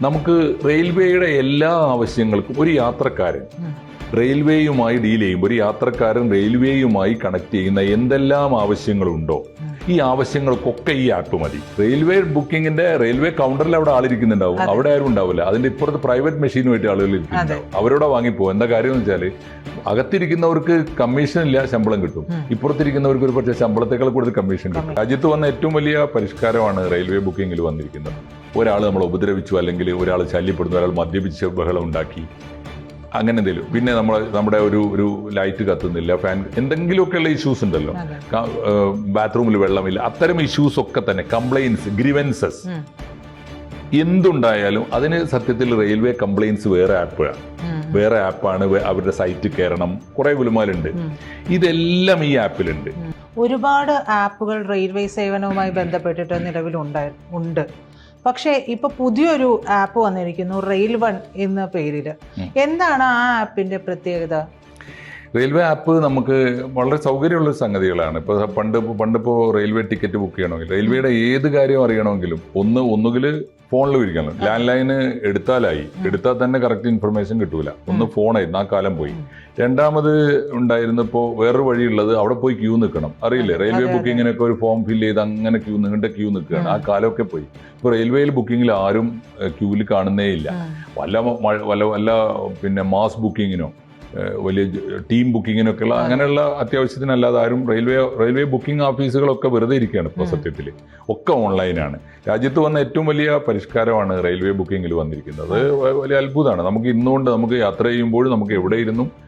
നമുക്ക് റെയിൽവേയുടെ എല്ലാ ആവശ്യങ്ങൾക്കും ഒരു യാത്രക്കാരൻ റെയിൽവേയുമായി ഡീൽ ചെയ്യുമ്പോൾ ഒരു യാത്രക്കാരൻ റെയിൽവേയുമായി കണക്ട് ചെയ്യുന്ന എന്തെല്ലാം ആവശ്യങ്ങളുണ്ടോ ഈ ആവശ്യങ്ങൾക്കൊക്കെ ഈ ആപ്പ് മതി. റെയിൽവേ ബുക്കിംഗിന്റെ റെയിൽവേ കൗണ്ടറിൽ അവിടെ ആളിരിക്കുന്നുണ്ടാവും. അവിടെ ആരും ഉണ്ടാവില്ല. അതിന്റെ ഇപ്പുറത്ത് പ്രൈവറ്റ് മെഷീനുമായിട്ട് ആളുകൾ ഇരിക്കുന്നുണ്ടാവും. അവരോടെ വാങ്ങിപ്പോ എന്താ കാര്യം എന്ന് വെച്ചാൽ അകത്തിരിക്കുന്നവർക്ക് കമ്മീഷൻ ഇല്ല ശമ്പളം കിട്ടും. ഇപ്പുറത്തിരിക്കുന്നവർക്ക് ഒരു പക്ഷേ ശമ്പളത്തേക്കാൾ കൂടുതൽ കമ്മീഷൻ കിട്ടും. രാജ്യത്ത് വന്ന ഏറ്റവും വലിയ പരിഷ്കാരമാണ് റെയിൽവേ ബുക്കിംഗിൽ വന്നിരിക്കുന്നത്. ഒരാൾ നമ്മൾ ഉപദ്രവിച്ചു അല്ലെങ്കിൽ ഒരാൾ ശല്യപ്പെടുന്നു ഒരാൾ മദ്യപിച്ച് ബഹളം ഉണ്ടാക്കി. അങ്ങനെ എന്തെങ്കിലും. പിന്നെ നമ്മൾ നമ്മുടെ ഒരു ഒരു ലൈറ്റ് കത്തുന്നില്ല ഫാൻ എന്തെങ്കിലുമൊക്കെയുള്ള ഇഷ്യൂസ് ഉണ്ടല്ലോ. ബാത്റൂമിൽ വെള്ളമില്ല. അത്തരം ഇഷ്യൂസ് ഒക്കെ തന്നെ കംപ്ലൈൻസ് ഗ്രിവൻസസ് എന്തുണ്ടായാലും അതിന് സത്യത്തിൽ റെയിൽവേ കംപ്ലൈൻസ് വേറെ ആപ്പാണ്. വേറെ ആപ്പാണ് അവരുടെ സൈറ്റ് കയറണം കുറെ ഗുലുമാലുണ്ട്. ഇതെല്ലാം ഈ ആപ്പിലുണ്ട് ഒരുപാട് ആപ്പുകൾ റെയിൽവേ സേവനവുമായി ബന്ധപ്പെട്ടിട്ട് നിലവിലുണ്ടായി ഉണ്ട്. പക്ഷേ ഇപ്പൊ പുതിയൊരു ആപ്പ് വന്നിരിക്കുന്നു റെയിൽ വൺ എന്ന പേരിൽ എന്താണ് ആ ആപ്പിന്റെ പ്രത്യേകത? റെയിൽവേ ആപ്പ് നമുക്ക് വളരെ സൗകര്യമുള്ള സംഗതികളാണ്. ഇപ്പോൾ പണ്ട് പണ്ടിപ്പോൾ റെയിൽവേ ടിക്കറ്റ് ബുക്ക് ചെയ്യണമെങ്കിൽ റെയിൽവേയുടെ ഏത് കാര്യം അറിയണമെങ്കിലും ഒന്ന് ഒന്നുകിൽ ഫോണിൽ വിളിക്കണം ലാൻഡ് ലൈന് എടുത്താലായി എടുത്താൽ തന്നെ കറക്റ്റ് ഇൻഫർമേഷൻ കിട്ടൂല. ഒന്ന് ഫോണായിരുന്നു ആ കാലം പോയി. രണ്ടാമത് ഉണ്ടായിരുന്നപ്പോൾ വേറൊരു വഴിയുള്ളത് അവിടെ പോയി ക്യൂ നിൽക്കണം. അറിയില്ലേ? റെയിൽവേ ബുക്കിങ്ങിനൊക്കെ ഒരു ഫോം ഫില്ല് ചെയ്ത് അങ്ങനെ ക്യൂ നിങ്ങളുടെ ക്യൂ നിൽക്കുകയാണ്. ആ കാലമൊക്കെ പോയി. ഇപ്പോൾ റെയിൽവേയിൽ ബുക്കിങ്ങിൽ ആരും ക്യൂവിൽ കാണുന്നേ ഇല്ല. വല്ല വല്ല വല്ല പിന്നെ മാസ് ബുക്കിങ്ങിനോ വലിയ ടീം ബുക്കിങ്ങിനൊക്കെയുള്ള അങ്ങനെയുള്ള അത്യാവശ്യത്തിനല്ലാതെ ആരും റെയിൽവേ റെയിൽവേ ബുക്കിംഗ് ഓഫീസുകളൊക്കെ വെറുതെ ഇരിക്കുകയാണ് ഇപ്പോൾ സത്യത്തിൽ ഒക്കെ ഓൺലൈനാണ്. രാജ്യത്ത് വന്ന ഏറ്റവും വലിയ പരിഷ്കാരമാണ് റെയിൽവേ ബുക്കിങ്ങിൽ വന്നിരിക്കുന്നത്. അത് വലിയ അത്ഭുതമാണ്. നമുക്ക് ഇന്നുകൊണ്ട് നമുക്ക് യാത്ര ചെയ്യുമ്പോൾ നമുക്ക് എവിടെ ഇരുന്നും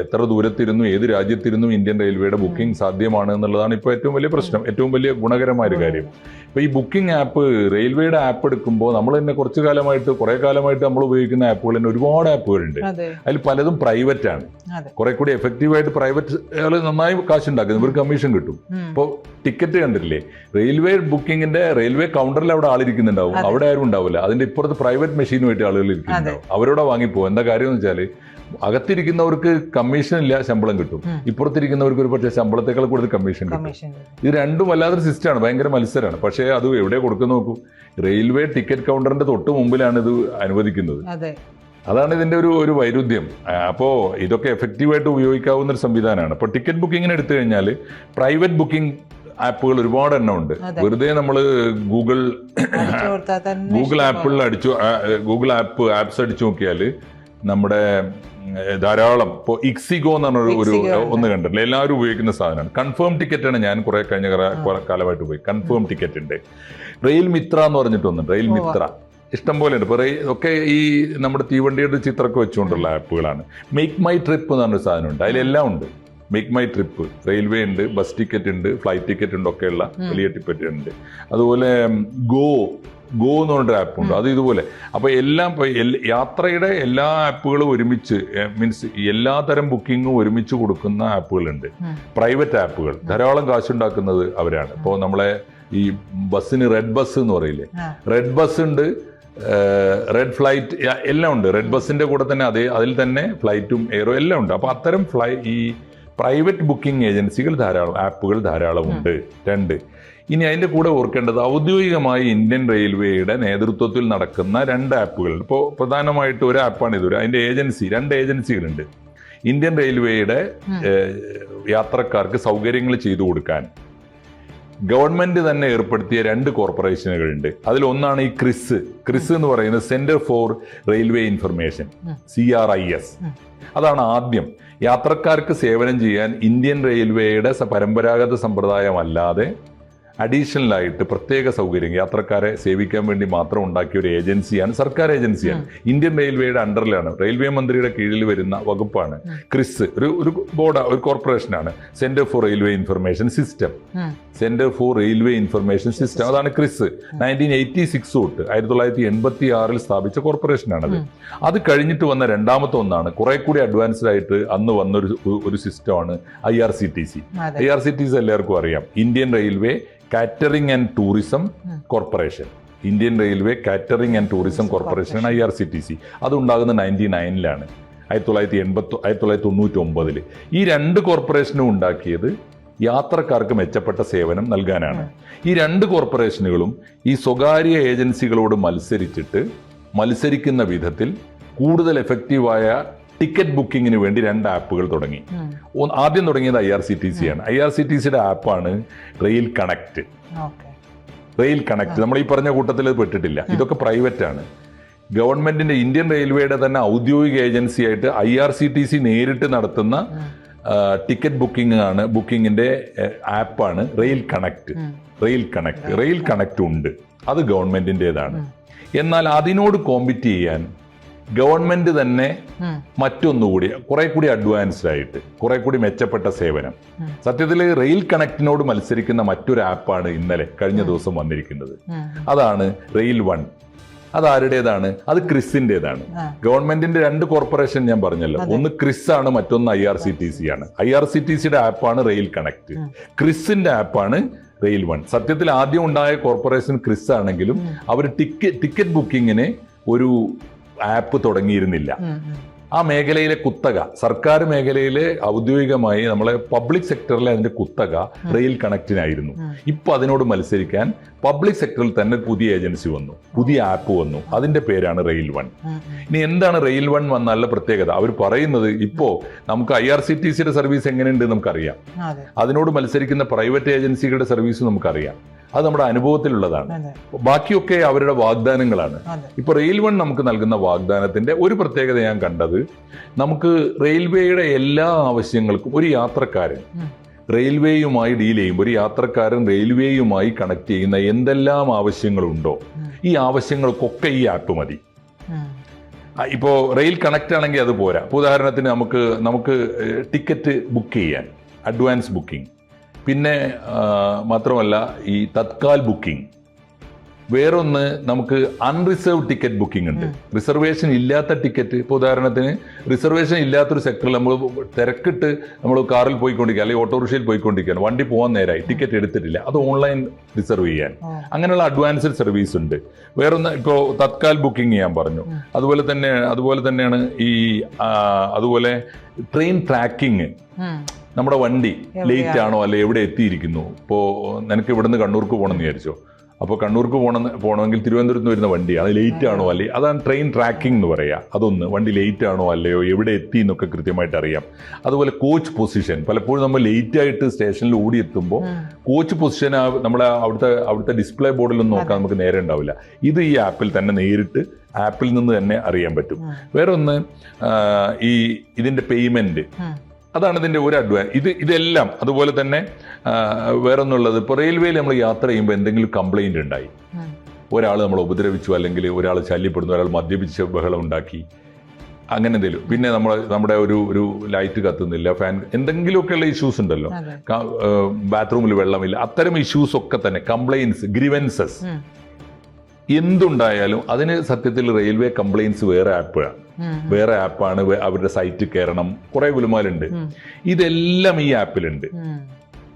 എത്ര ദൂരത്തിരുന്നു ഏത് രാജ്യത്തിരുന്നു ഇന്ത്യൻ റെയിൽവേയുടെ ബുക്കിംഗ് സാധ്യമാണ് എന്നുള്ളതാണ് ഇപ്പോൾ ഏറ്റവും വലിയ പ്രശ്നം ഏറ്റവും വലിയ ഗുണകരമായ ഒരു കാര്യം. ഇപ്പോൾ ഈ ബുക്കിംഗ് ആപ്പ് റെയിൽവേയുടെ ആപ്പ് എടുക്കുമ്പോൾ നമ്മൾ തന്നെ കുറച്ച് കാലമായിട്ട് കുറേ കാലമായിട്ട് നമ്മൾ ഉപയോഗിക്കുന്ന ആപ്പുകൾ തന്നെ ഒരുപാട് ആപ്പുകളുണ്ട്. അതെ. അതിൽ പലതും പ്രൈവറ്റ് ആണ്. കുറെ കൂടി എഫക്റ്റീവായിട്ട് പ്രൈവറ്റ് നന്നായി കാശ് ഉണ്ടാക്കുന്നു ഇവർക്ക് കമ്മീഷൻ കിട്ടും. ഇപ്പോൾ ടിക്കറ്റ് കണ്ടിട്ടില്ലേ? റെയിൽവേ ബുക്കിങ്ങിന്റെ റെയിൽവേ കൗണ്ടറിൽ അവിടെ ആളിരിക്കുന്നുണ്ടാവും അവിടെ ആരും ഉണ്ടാവില്ല. അതിന്റെ ഇപ്പുറത്ത് പ്രൈവറ്റ് മെഷീനുമായിട്ട് ആളുകൾ ഇരിക്കുന്നുണ്ടാവും. അവരോടെ വാങ്ങിപ്പോ എന്താ കാര്യം എന്ന് വെച്ചാൽ അകത്തിരിക്കുന്നവർക്ക് കമ്മീഷൻ ഇല്ല ശമ്പളം കിട്ടും. ഇപ്പുറത്തിരിക്കുന്നവർക്ക് ഒരു പക്ഷേ ശമ്പളത്തെക്കാൾ കൂടുതൽ കമ്മീഷൻ കിട്ടും. ഇത് രണ്ടും വല്ലാത്തൊരു സിസ്റ്റമാണ് ഭയങ്കര മത്സരമാണ് പക്ഷേ അത് എവിടെ കൊടുക്കുന്ന നോക്കൂ. റെയിൽവേ ടിക്കറ്റ് കൗണ്ടറിന്റെ തൊട്ട് മുമ്പിലാണ് ഇത് അനുവദിക്കുന്നത്. അതെ. അതാണ് ഇതിന്റെ ഒരു ഒരു വൈരുദ്ധ്യം. അപ്പോൾ അപ്പോ ഇതൊക്കെ എഫക്റ്റീവായിട്ട് ഉപയോഗിക്കാവുന്ന ഒരു സംവിധാനമാണ് അപ്പോൾ ടിക്കറ്റ് ബുക്കിങ്ങിന് എടുത്തു കഴിഞ്ഞാൽ പ്രൈവറ്റ് ബുക്കിംഗ് ആപ്പുകൾ ഒരുപാട് എണ്ണം ഉണ്ട്. വെറുതെ നമ്മൾ ഗൂഗിൾ ഗൂഗിൾ ആപ്പിളിൽ അടിച്ചു ഗൂഗിൾ ആപ്പ് ആപ്സ് അടിച്ചു നോക്കിയാൽ നമ്മുടെ ധാരാളം. ഇപ്പോൾ ഇക്സിഗോ എന്ന് പറഞ്ഞ ഒരു ഒന്ന് കണ്ടിട്ടില്ല എല്ലാവരും ഉപയോഗിക്കുന്ന സാധനമാണ്. കൺഫേം ടിക്കറ്റ് ആണ് ഞാൻ കുറെ കഴിഞ്ഞ കാലമായിട്ട് പോയി കൺഫേം ടിക്കറ്റ് ഉണ്ട്. റെയിൽ മിത്ര എന്ന് പറഞ്ഞിട്ടൊന്നുണ്ട് റെയിൽ മിത്ര ഇഷ്ടം പോലെ ഉണ്ട്. ഇപ്പോൾ ഒക്കെ ഈ നമ്മുടെ തീവണ്ടിയുടെ ചിത്രമൊക്കെ വെച്ചുകൊണ്ടുള്ള ആപ്പുകളാണ്. മേക്ക് മൈ ട്രിപ്പ് എന്ന് പറഞ്ഞൊരു സാധനമുണ്ട്. അതിലെല്ലാം ഉണ്ട്. മേക്ക് മൈ ട്രിപ്പ് റെയിൽവേ ഉണ്ട് ബസ് ടിക്കറ്റ് ഉണ്ട് ഫ്ലൈറ്റ് ടിക്കറ്റ് ഉണ്ട് ഒക്കെയുള്ള വലിയ ടിക്കറ്റ് ഉണ്ട്. അതുപോലെ ഗോ ഗോ എന്ന് പറഞ്ഞൊരു ആപ്പ് ഉണ്ട്. അത് ഇതുപോലെ. അപ്പോൾ എല്ലാം യാത്രയുടെ എല്ലാ ആപ്പുകളും ഒരുമിച്ച് മീൻസ് എല്ലാ തരം ബുക്കിങ്ങും ഒരുമിച്ച് കൊടുക്കുന്ന ആപ്പുകളുണ്ട്. പ്രൈവറ്റ് ആപ്പുകൾ ധാരാളം കാശുണ്ടാക്കുന്നത് അവരാണ്. ഇപ്പോൾ നമ്മളെ ഈ ബസ്സിന് റെഡ് ബസ് എന്ന് പറയില്ലേ? റെഡ് ബസ് ഉണ്ട് റെഡ് ഫ്ലൈറ്റ് എല്ലാം ഉണ്ട്. റെഡ് ബസ്സിന്റെ കൂടെ തന്നെ അതേ അതിൽ തന്നെ ഫ്ലൈറ്റും എയറോ എല്ലാം ഉണ്ട്. അപ്പോൾ അത്തരം ഫ്ലൈ ഈ പ്രൈവറ്റ് ബുക്കിംഗ് ഏജൻസികൾ ധാരാളം ആപ്പുകൾ ധാരാളം ഉണ്ട്. രണ്ട് ഇനി അതിന്റെ കൂടെ ഓർക്കേണ്ടത് ഔദ്യോഗികമായി ഇന്ത്യൻ റെയിൽവേയുടെ നേതൃത്വത്തിൽ നടക്കുന്ന രണ്ട് ആപ്പുകൾ. ഇപ്പോൾ പ്രധാനമായിട്ട് ഒരു ആപ്പാണ് ഇതൊരു അതിന്റെ ഏജൻസി രണ്ട് ഏജൻസികളുണ്ട്. ഇന്ത്യൻ റെയിൽവേയുടെ യാത്രക്കാർക്ക് സൗകര്യങ്ങൾ ചെയ്തു കൊടുക്കാൻ. ഗവൺമെന്റ് തന്നെ ഏർപ്പെടുത്തിയ രണ്ട് കോർപ്പറേഷനുകളുണ്ട്. അതിലൊന്നാണ് ഈ ക്രിസ്. ക്രിസ് എന്ന് പറയുന്നത് centre for railway information C R I S. അതാണ് ആദ്യം. യാത്രക്കാർക്ക് സേവനം ചെയ്യാൻ ഇന്ത്യൻ റെയിൽവേയുടെ പരമ്പരാഗത സമ്പ്രദായമല്ലാതെ അഡീഷണൽ ആയിട്ട് പ്രത്യേക സൗകര്യം യാത്രക്കാരെ സേവിക്കാൻ വേണ്ടി മാത്രം ഉണ്ടാക്കിയ ഒരു ഏജൻസിയാണ് സർക്കാർ ഏജൻസിയാണ്. ഇന്ത്യൻ റെയിൽവേയുടെ അണ്ടറിലാണ് റെയിൽവേ മന്ത്രിയുടെ കീഴിൽ വരുന്ന വകുപ്പാണ്. ക്രിസ് ഒരു ഒരു ബോർഡ് ഒരു കോർപ്പറേഷനാണ്. Centre for railway information system centre for railway information system അതാണ് ക്രിസ്. നയന്റീൻ എയ്റ്റി സിക്സ് തൊട്ട് ആയിരത്തി തൊള്ളായിരത്തി എൺപത്തി ആറിൽ സ്ഥാപിച്ച കോർപ്പറേഷനാണത്. അത് കഴിഞ്ഞിട്ട് വന്ന രണ്ടാമത്തെ ഒന്നാണ്. കുറെ കൂടി അഡ്വാൻസ്ഡ് ആയിട്ട് അന്ന് വന്നൊരു ഒരു സിസ്റ്റമാണ് I R C T C I R C T C എല്ലാവർക്കും അറിയാം. Indian railway catering and tourism corporation Indian railway catering and tourism corporation I R C T C അതുണ്ടാകുന്നത് ninety നയനിലാണ് ആയിരത്തി തൊള്ളായിരത്തി എൺപത്തി ആയിരത്തി തൊള്ളായിരത്തി തൊണ്ണൂറ്റി ഒമ്പതിൽ ഈ രണ്ട് കോർപ്പറേഷനും ഉണ്ടാക്കിയത് യാത്രക്കാർക്ക് മെച്ചപ്പെട്ട സേവനം നൽകാനാണ്. ഈ രണ്ട് കോർപ്പറേഷനുകളും ഈ സ്വകാര്യ ഏജൻസികളോട് മത്സരിച്ചിട്ട് മത്സരിക്കുന്ന വിധത്തിൽ കൂടുതൽ എഫക്റ്റീവായ ടിക്കറ്റ് ബുക്കിങ്ങിന് വേണ്ടി രണ്ട് ആപ്പുകൾ തുടങ്ങി. ആദ്യം തുടങ്ങിയത് I R C T C ആണ്. ഐ ആർ സി ടി സിയുടെ ആപ്പാണ് റെയിൽ കണക്ട്. Rail connect. നമ്മൾ ഈ പറഞ്ഞ കൂട്ടത്തിൽ ഇത് പെട്ടിട്ടില്ല. ഇതൊക്കെ പ്രൈവറ്റ് ആണ്. ഗവൺമെന്റിന്റെ ഇന്ത്യൻ റെയിൽവേയുടെ തന്നെ ഔദ്യോഗിക ഏജൻസി ആയിട്ട് I R C T C നേരിട്ട് നടത്തുന്ന ടിക്കറ്റ് ബുക്കിംഗ് ആണ് ബുക്കിങ്ങിന്റെ ആപ്പാണ് rail connect. Rail connect. Rail connect ഉണ്ട്. അത് ഗവൺമെന്റിന്റെതാണ് എന്നാൽ അതിനോട് കോമ്പറ്റ് ചെയ്യാൻ ഗവൺമെന്റ് തന്നെ മറ്റൊന്നുകൂടി കുറെ കൂടി അഡ്വാൻസ്ഡ് ആയിട്ട് കുറെ കൂടി മെച്ചപ്പെട്ട സേവനം. സത്യത്തിൽ റെയിൽ കണക്റ്റിനോട് മത്സരിക്കുന്ന മറ്റൊരു ആപ്പാണ് ഇന്നലെ കഴിഞ്ഞ ദിവസം വന്നിരിക്കുന്നത്. അതാണ് റെയിൽ വൺ അത് ആരുടേതാണ്? അത് ക്രിസിന്റേതാണ്. ഗവൺമെന്റിന്റെ രണ്ട് കോർപ്പറേഷൻ ഞാൻ പറഞ്ഞല്ലോ. ഒന്ന് ക്രിസ് ആണ് മറ്റൊന്ന് I R C T C ആണ്. ഐ ആർ സി ടി സിയുടെ ആപ്പാണ് റെയിൽ കണക്ട് ക്രിസിന്റെ ആപ്പാണ് റെയിൽ വൺ സത്യത്തിൽ ആദ്യം ഉണ്ടായ കോർപ്പറേഷൻ ക്രിസ് ആണെങ്കിലും അവർ ടിക്കറ്റ് ടിക്കറ്റ് ബുക്കിങ്ങിന് ഒരു ആപ്പ് തുടങ്ങിയിരുന്നില്ല. ആ മേഖലയിലെ കുത്തക സർക്കാർ മേഖലയിലെ ഔദ്യോഗികമായി നമ്മളെ പബ്ലിക് സെക്ടറിലെ അതിന്റെ കുത്തക റെയിൽ കണക്റ്റിനായിരുന്നു ഇപ്പൊ അതിനോട് മത്സരിക്കാൻ പബ്ലിക് സെക്ടറിൽ തന്നെ പുതിയ ഏജൻസി വന്നു പുതിയ ആപ്പ് വന്നു. അതിന്റെ പേരാണ് റെയിൽ വൺ. ഇനി എന്താണ് റെയിൽ വൺ വന്നാലുള്ള പ്രത്യേകത? അവർ പറയുന്നത് ഇപ്പോ നമുക്ക് ഐ ആർ സി ടി സിയുടെ സർവീസ് എങ്ങനെയുണ്ട് നമുക്കറിയാം. അതിനോട് മത്സരിക്കുന്ന പ്രൈവറ്റ് ഏജൻസികളുടെ സർവീസ് നമുക്കറിയാം. അത് നമ്മുടെ അനുഭവത്തിലുള്ളതാണ്. ബാക്കിയൊക്കെ അവരുടെ വാഗ്ദാനങ്ങളാണ്. ഇപ്പൊ റെയിൽ വൺ നമുക്ക് നൽകുന്ന വാഗ്ദാനത്തിന്റെ ഒരു പ്രത്യേകത ഞാൻ കണ്ടത് നമുക്ക് റെയിൽവേയുടെ എല്ലാ ആവശ്യങ്ങൾക്കും ഒരു യാത്രക്കാരൻ റെയിൽവേയുമായി ഡീൽ ചെയ്യുമ്പോൾ ഒരു യാത്രക്കാരൻ റെയിൽവേയുമായി കണക്ട് ചെയ്യുന്ന എന്തെല്ലാം ആവശ്യങ്ങളുണ്ടോ. ഈ ആവശ്യങ്ങൾക്കൊക്കെ ഈ ആപ്പ് മതി. ഇപ്പോൾ ഇപ്പോ റെയിൽ കണക്ട് ആണെങ്കിൽ അത് പോരാ. ഉദാഹരണത്തിന് നമുക്ക് നമുക്ക് ടിക്കറ്റ് ബുക്ക് ചെയ്യാൻ അഡ്വാൻസ് ബുക്കിംഗ്. പിന്നെ മാത്രമല്ല ഈ തത്കാൽ ബുക്കിംഗ്. വേറൊന്ന് നമുക്ക് അൺറിസർവ് ടിക്കറ്റ് ബുക്കിംഗ് ഉണ്ട്. റിസർവേഷൻ ഇല്ലാത്ത ടിക്കറ്റ് ഇപ്പോൾ ഉദാഹരണത്തിന് റിസർവേഷൻ ഇല്ലാത്തൊരു സെക്ടറിൽ നമ്മൾ തിരക്കിട്ട് നമ്മൾ കാറിൽ പോയിക്കൊണ്ടിരിക്കുക അല്ലെങ്കിൽ ഓട്ടോറിക്ഷയിൽ പോയിക്കൊണ്ടിരിക്കുകയാണ്. വണ്ടി പോകാൻ നേരമായി ടിക്കറ്റ് എടുത്തിട്ടില്ല. അത് ഓൺലൈൻ റിസർവ് ചെയ്യാൻ. അങ്ങനെയുള്ള അഡ്വാൻസ്ഡ് സർവീസ് ഉണ്ട്. വേറൊന്ന് ഇപ്പോൾ തത്കാൽ ബുക്കിംഗ് ഞാൻ പറഞ്ഞു. അതുപോലെ തന്നെ അതുപോലെ തന്നെയാണ് ഈ അതുപോലെ ട്രെയിൻ ട്രാക്കിംഗ്. നമ്മുടെ വണ്ടി ലേറ്റ് ആണോ അല്ലെ എവിടെ എത്തിയിരിക്കുന്നു? ഇപ്പോൾ നിനക്ക് ഇവിടുന്ന് കണ്ണൂർക്ക് പോകണമെന്ന് വിചാരിച്ചോ? അപ്പോൾ കണ്ണൂർക്ക് പോകണം പോകണമെങ്കിൽ തിരുവനന്തപുരത്ത് നിന്ന് വരുന്ന അത് ലേറ്റ് ആണോ അല്ലേ? അതാണ് ട്രെയിൻ ട്രാക്കിംഗ് എന്ന് പറയുക അതൊന്ന്. വണ്ടി ലേറ്റ് ആണോ അല്ലയോ? എവിടെ എത്തി എന്നൊക്കെ കൃത്യമായിട്ട് അറിയാം. അതുപോലെ കോച്ച് പൊസിഷൻ പലപ്പോഴും നമ്മൾ ലേറ്റ് ആയിട്ട് സ്റ്റേഷനിൽ ഓടിയെത്തുമ്പോൾ എത്തുമ്പോൾ കോച്ച് പൊസിഷൻ നമ്മുടെ അവിടുത്തെ അവിടുത്തെ ഡിസ്പ്ലേ ബോർഡിലൊന്നും നോക്കാൻ നമുക്ക് നേരെ ഉണ്ടാവില്ല. ഇത് ഈ ആപ്പിൽ തന്നെ നേരിട്ട് ആപ്പിൽ നിന്ന് തന്നെ അറിയാൻ പറ്റും. ഉം. വേറെ ഒന്ന് ആ, ഈ ഇതിന്റെ പേയ്മെന്റ് ഉം. അതാണ് ഇതിന്റെ ഒരു അഡ്വാൻസ് ഇത് ഇതെല്ലാം അതുപോലെ തന്നെ വേറൊന്നുള്ളത്. ഇപ്പോൾ റെയിൽവേയിൽ നമ്മൾ യാത്ര ചെയ്യുമ്പോൾ എന്തെങ്കിലും കംപ്ലൈന്റ് ഉണ്ടായി. ഒരാൾ നമ്മൾ ഉപദ്രവിച്ചു അല്ലെങ്കിൽ ഒരാൾ ശല്യപ്പെടുന്നു ഒരാൾ മദ്യപിച്ച് ബഹളം ഉണ്ടാക്കി. അങ്ങനെ എന്തെങ്കിലും പിന്നെ നമ്മൾ നമ്മുടെ ഒരു ഒരു ലൈറ്റ് കത്തുന്നില്ല ഫാൻ എന്തെങ്കിലുമൊക്കെയുള്ള ഇഷ്യൂസ് ഉണ്ടല്ലോ. ബാത്റൂമിൽ വെള്ളമില്ല. അത്തരം ഇഷ്യൂസ് ഒക്കെ തന്നെ കംപ്ലൈൻസ് ഗ്രിവൻസസ്. എന്തുണ്ടായാലും അതിന് സത്യത്തിൽ റെയിൽവേ കംപ്ലൈൻസ് വേറെ ആപ്പാണ്. വേറെ ആപ്പാണ് അവരുടെ സൈറ്റ് കയറണം കുറെ ഗുലുമാലുണ്ട്. ഇതെല്ലാം ഈ ആപ്പിലുണ്ട്.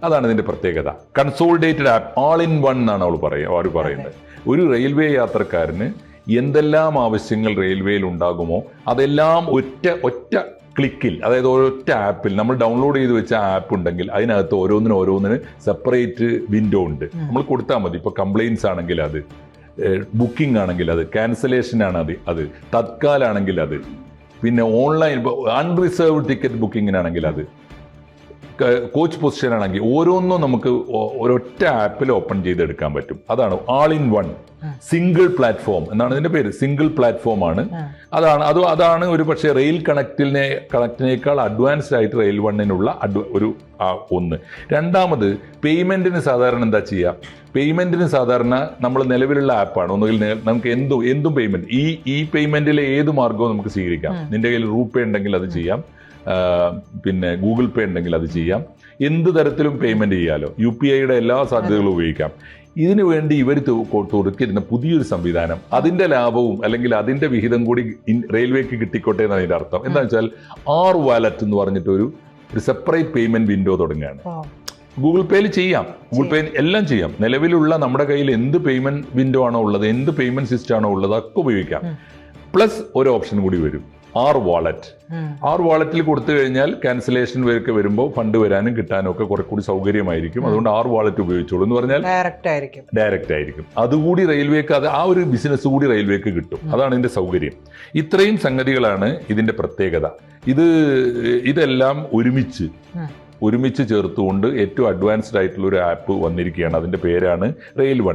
അതാണ് ഇതിന്റെ പ്രത്യേകത. Consolidated app all in one എന്നാണ് അവൾ പറയുക അവർ പറയുന്നത്. ഒരു റെയിൽവേ യാത്രക്കാരന് എന്തെല്ലാം ആവശ്യങ്ങൾ റെയിൽവേയിൽ ഉണ്ടാകുമോ അതെല്ലാം ഒറ്റ ഒറ്റ ക്ലിക്കിൽ അതായത് ഒരൊറ്റ ആപ്പിൽ നമ്മൾ ഡൗൺലോഡ് ചെയ്ത് വെച്ച ആപ്പ് ഉണ്ടെങ്കിൽ അതിനകത്ത് ഓരോന്നിനും ഓരോന്നിന് സെപ്പറേറ്റ് വിൻഡോ ഉണ്ട്. നമ്മൾ കൊടുത്താൽ മതി. ഇപ്പോൾ കംപ്ലയിൻസ് ആണെങ്കിൽ അത്. ബുക്കിംഗ് ആണെങ്കിൽ അത് ക്യാൻസലേഷൻ ആണ് അത് അത്. തത്കാലാണെങ്കിൽ അത്. പിന്നെ ഓൺലൈൻ അൺറിസർവ്ഡ് ടിക്കറ്റ് ബുക്കിങ്ങിനാണെങ്കിൽ അത്. കോച്ച് പൊസിഷൻ ആണെങ്കിൽ ഓരോന്നും നമുക്ക് ഒരൊറ്റ ആപ്പിൽ ഓപ്പൺ ചെയ്തെടുക്കാൻ പറ്റും. അതാണ് all in one single platform എന്നാണ് ഇതിന്റെ പേര്. സിംഗിൾ പ്ലാറ്റ്ഫോം ആണ്. അതാണ് അത് അതാണ് ഒരു പക്ഷേ റെയിൽ കണക്റ്റിനെ കണക്റ്റിനേക്കാൾ അഡ്വാൻസ്ഡ് ആയിട്ട് റെയിൽ വണ്ണിനുള്ള അഡ്വ- ഒരു ഒന്ന്. രണ്ടാമത് പേയ്മെന്റിന് സാധാരണ എന്താ ചെയ്യുക പേയ്മെന്റിന് സാധാരണ നമ്മൾ നിലവിലുള്ള ആപ്പാണ് ഒന്നുകിൽ നമുക്ക് എന്തും എന്തും പേയ്മെന്റ് ഈ ഈ പേയ്മെന്റിലെ ഏത് മാർഗവും നമുക്ക് സ്വീകരിക്കാം. നിന്റെ കയ്യിൽ റൂപേ ഉണ്ടെങ്കിൽ അത് ചെയ്യാം. പിന്നെ ഗൂഗിൾ പേ ഉണ്ടെങ്കിൽ അത് ചെയ്യാം. എന്ത് തരത്തിലും പേയ്മെന്റ് ചെയ്യാലോ. യു പി ഐയുടെ എല്ലാ സാധ്യതകളും ഉപയോഗിക്കാം. ഇതിനു വേണ്ടി ഇവർ തുറക്കിയിരുന്ന പുതിയൊരു സംവിധാനം. അതിന്റെ ലാഭവും അല്ലെങ്കിൽ അതിന്റെ വിഹിതം കൂടി റെയിൽവേക്ക് കിട്ടിക്കോട്ടെ എന്നാണ് അതിന്റെ അർത്ഥം. എന്താ വെച്ചാൽ ആർ വാലറ്റ് എന്ന് പറഞ്ഞിട്ട് ഒരു ഒരു സെപ്പറേറ്റ് പേയ്മെന്റ് വിൻഡോ തുടങ്ങുകയാണ്. ഗൂഗിൾ പേയിൽ ചെയ്യാം. ഗൂഗിൾ പേ എല്ലാം ചെയ്യാം. നിലവിലുള്ള നമ്മുടെ കയ്യിൽ എന്ത് പേയ്മെന്റ് വിൻഡോ ആണോ ഉള്ളത് എന്ത് പേയ്മെന്റ് സിസ്റ്റം ആണോ ഉള്ളത് ഒക്കെ ഉപയോഗിക്കാം. പ്ലസ് ഒരു ഓപ്ഷൻ കൂടി വരും. ആർ വാളറ്റ് ആർ വാളറ്റിൽ കൊടുത്തു കഴിഞ്ഞാൽ ക്യാൻസലേഷൻ വരൊക്കെ വരുമ്പോൾ ഫണ്ട് വരാനും കിട്ടാനും ഒക്കെ കുറെ കൂടി സൗകര്യമായിരിക്കും. അതുകൊണ്ട് ആർ വാളറ്റ് ഉപയോഗിച്ചോളൂ എന്ന് പറഞ്ഞാൽ ഡയറക്റ്റ് ആയിരിക്കും. ഡയറക്റ്റ് ആയിരിക്കും. അതുകൂടി റെയിൽവേക്ക് അത് ആ ഒരു ബിസിനസ് കൂടി റെയിൽവേക്ക് കിട്ടും. അതാണ് ഇതിന്റെ സൗകര്യം. ഇത്രയും സംഗതികളാണ് ഇതിന്റെ പ്രത്യേകത. ഇത് ഇതെല്ലാം ഒരുമിച്ച് ഒരുമിച്ച് ചേർത്തുകൊണ്ട് ഏറ്റവും അഡ്വാൻസ്ഡ് ആയിട്ടുള്ള ഒരു ആപ്പ് വന്നിരിക്കുകയാണ്. അതിന്റെ പേരാണ് റെയിൽ വൺ